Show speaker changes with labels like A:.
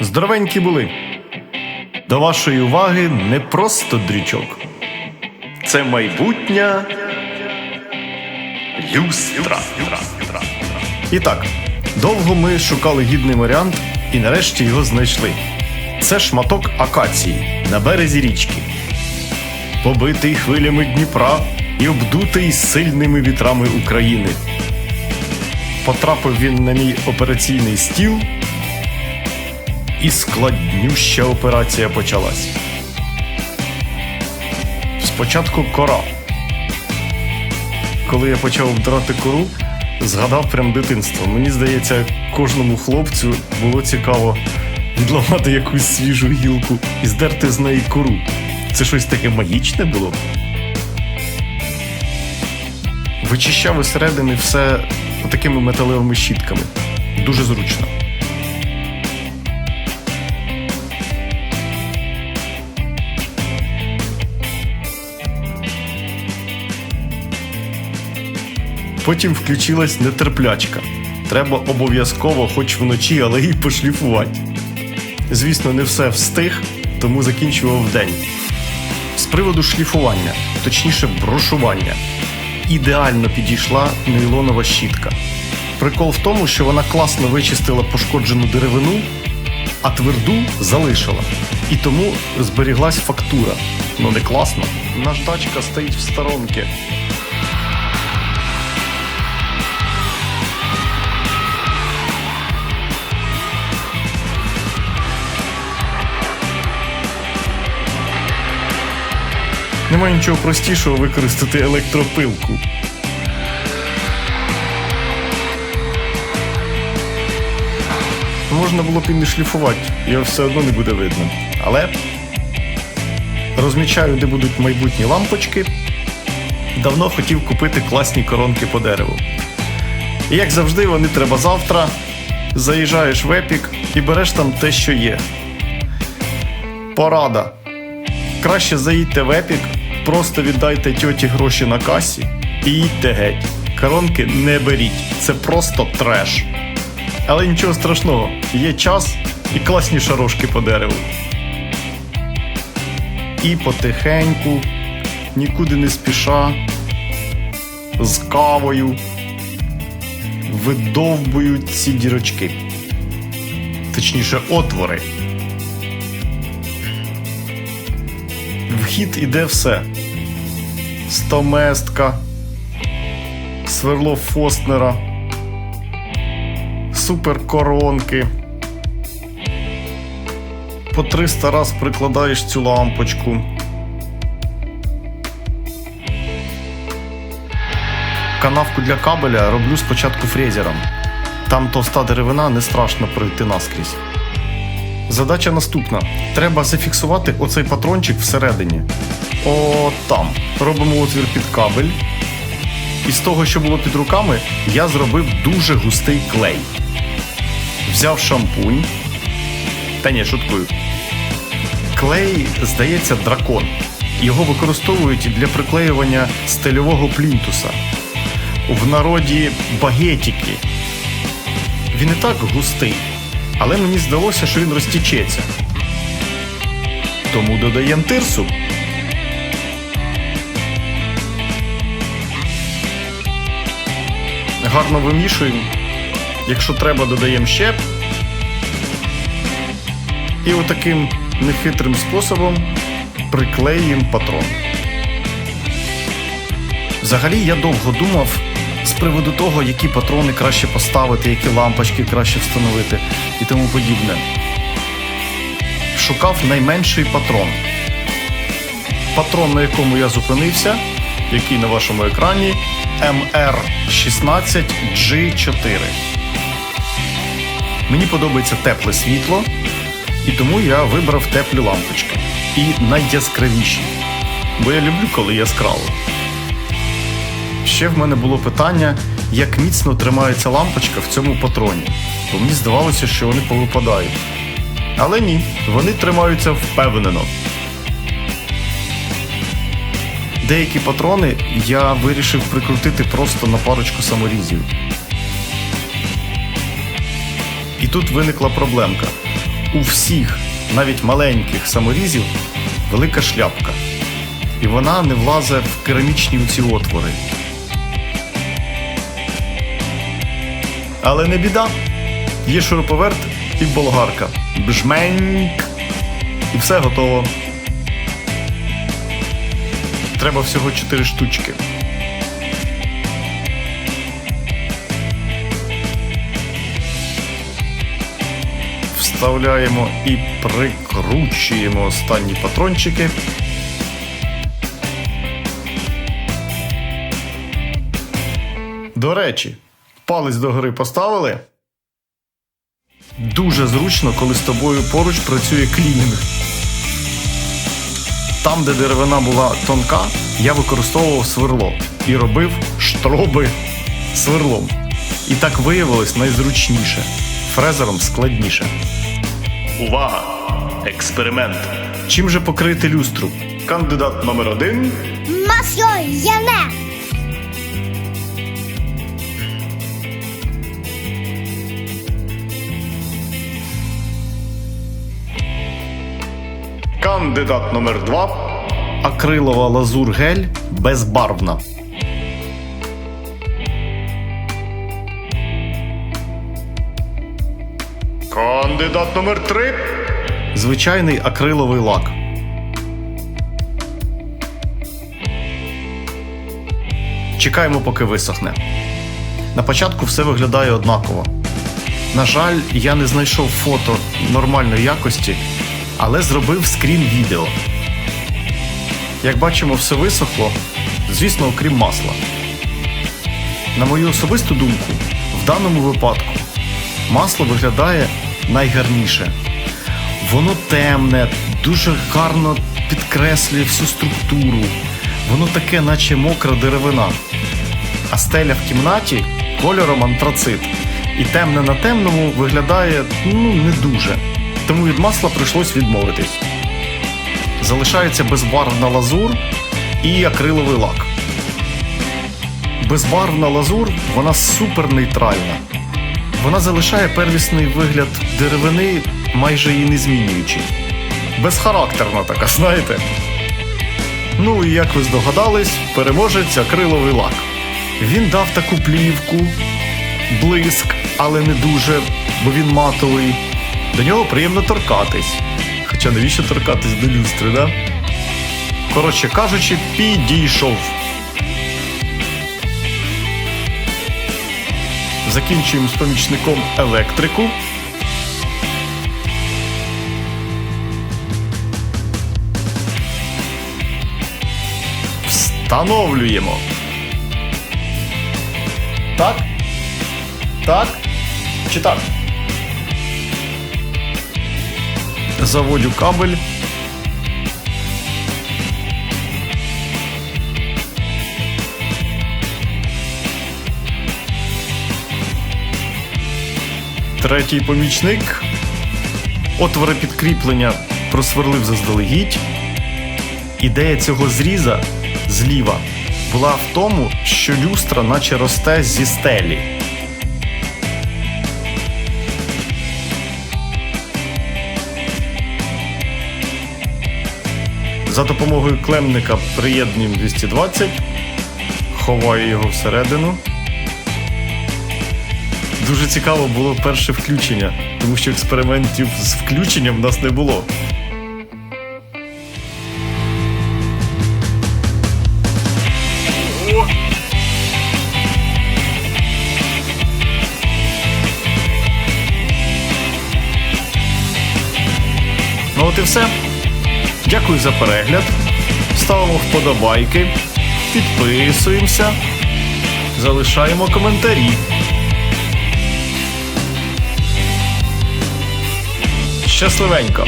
A: Здоровенькі були. До вашої уваги не просто дрючок. Це майбутня люстра. І так, довго ми шукали гідний варіант і нарешті його знайшли. Це шматок акації на березі річки. Побитий хвилями Дніпра і обдутий сильними вітрами України. Потрапив він на мій операційний стіл, і складнюща операція почалась. Спочатку кора. Коли я почав вдрати кору, згадав прям дитинство. Мені здається, кожному хлопцю було цікаво відламати якусь свіжу гілку і здерти з неї кору. Це щось таке магічне було. Вичищав із середини все такими металевими щітками. Дуже зручно. Потім включилась нетерплячка. Треба обов'язково, хоч вночі, але й пошліфувати. Звісно, не все встиг, тому закінчував день. З приводу шліфування, точніше, брошування, ідеально підійшла нейлонова щітка. Прикол в тому, що вона класно вичистила пошкоджену деревину, а тверду залишила. І тому зберіглась фактура. Ну не класно. Наждачка стоїть в сторонці. Немає нічого простішого використати електропилку. Можна було б і не шліфувати, його все одно не буде видно. Але розмічаю, де будуть майбутні лампочки. Давно хотів купити класні коронки по дереву. І як завжди, вони треба завтра. Заїжджаєш в епік і береш там те, що є. Порада. Краще заїдьте в епік, просто віддайте тьоті гроші на касі і їдьте геть. Коронки не беріть, це просто треш. Але нічого страшного, є час і класні шарошки по дереву. І потихеньку, нікуди не спіша, з кавою видовбують ці дірочки. Точніше, отвори. В хід іде все: стоместка, сверло Фостнера, суперкоронки. По 300 раз прикладаєш цю лампочку. Канавку для кабеля роблю спочатку фрезером. Там товста деревина не страшно пройти наскрізь. Задача наступна: треба зафіксувати оцей патрончик всередині. О, там. Робимо отвір під кабель. І з того, що було під руками, я зробив дуже густий клей. Взяв шампунь. Та ні, шуткую. Клей, здається, дракон. Його використовують для приклеювання стильового плінтуса. В народі багетіки. Він і так густий, але мені здалося, що він розтічеться. Тому додаємо тирсу. Гарно вимішуємо. Якщо треба, додаємо ще. І отаким нехитрим способом приклеїмо патрон. Взагалі я довго думав з приводу того, які патрони краще поставити, які лампочки краще встановити і тому подібне. Шукав найменший патрон. Патрон, на якому я зупинився, який на вашому екрані MR16G4. Мені подобається тепле світло, і тому я вибрав теплі лампочки. І найяскравіші. Бо я люблю, коли яскраво. Ще в мене було питання, як міцно тримається лампочка в цьому патроні. Бо мені здавалося, що вони повипадають. Але ні, вони тримаються впевнено. Деякі патрони я вирішив прикрутити просто на парочку саморізів. І тут виникла проблемка. у всіх, навіть маленьких саморізів, велика шляпка. І вона не влазить в керамічні ці отвори. Але не біда. Є шуруповерт і болгарка. Бжменьк. І все готово. Треба всього 4 штучки. Вставляємо і прикручуємо останні патрончики. До речі, палець догори поставили. Дуже зручно, коли з тобою поруч працює клінінг. Там, де деревина була тонка, я використовував сверло і робив штроби сверлом. І так виявилось найзручніше. Фрезером складніше. Увага! Експеримент. Чим же покрити люстру? Кандидат номер один.
B: Масло яне.
A: Кандидат номер два. Акрилова лазур гель безбарвна. Кандидат номер три. Звичайний акриловий лак. Чекаємо, поки висохне. На початку все виглядає однаково. На жаль, я не знайшов фото нормальної якості, але зробив скрін відео. Як бачимо, все висохло, звісно, окрім масла. На мою особисту думку, в даному випадку масло виглядає найгарніше. Воно темне, дуже гарно підкреслює всю структуру. Воно таке, наче мокра деревина. А стеля в кімнаті кольором антрацит. І темне на темному виглядає ну не дуже. Тому від масла прийшлось відмовитись. Залишається безбарвна лазур і акриловий лак. Безбарвна лазур вона супер нейтральна. Вона залишає первісний вигляд деревини, майже її не змінюючи. Безхарактерна така, знаєте. Ну і як ви здогадались, переможець акриловий лак. Він дав таку плівку, блиск, але не дуже, бо він матовий. До нього приємно торкатись. Хоча навіщо торкатись до люстри, да? Коротше кажучи, підійшов. Закінчуємо з помічником електрику. Встановлюємо. Так? Так? Чи так? Заводю кабель. Третій помічник. Отвори підкріплення просверлив заздалегідь. Ідея цього зріза зліва була в тому, що люстра наче росте зі стелі. За допомогою клемника приєднуємо 220, ховаю його всередину. Дуже цікаво було перше включення, тому що експериментів з включенням в нас не було. Ну от і все. Дякую за перегляд. Ставимо вподобайки, підписуємося, залишаємо коментарі. Щасливенько!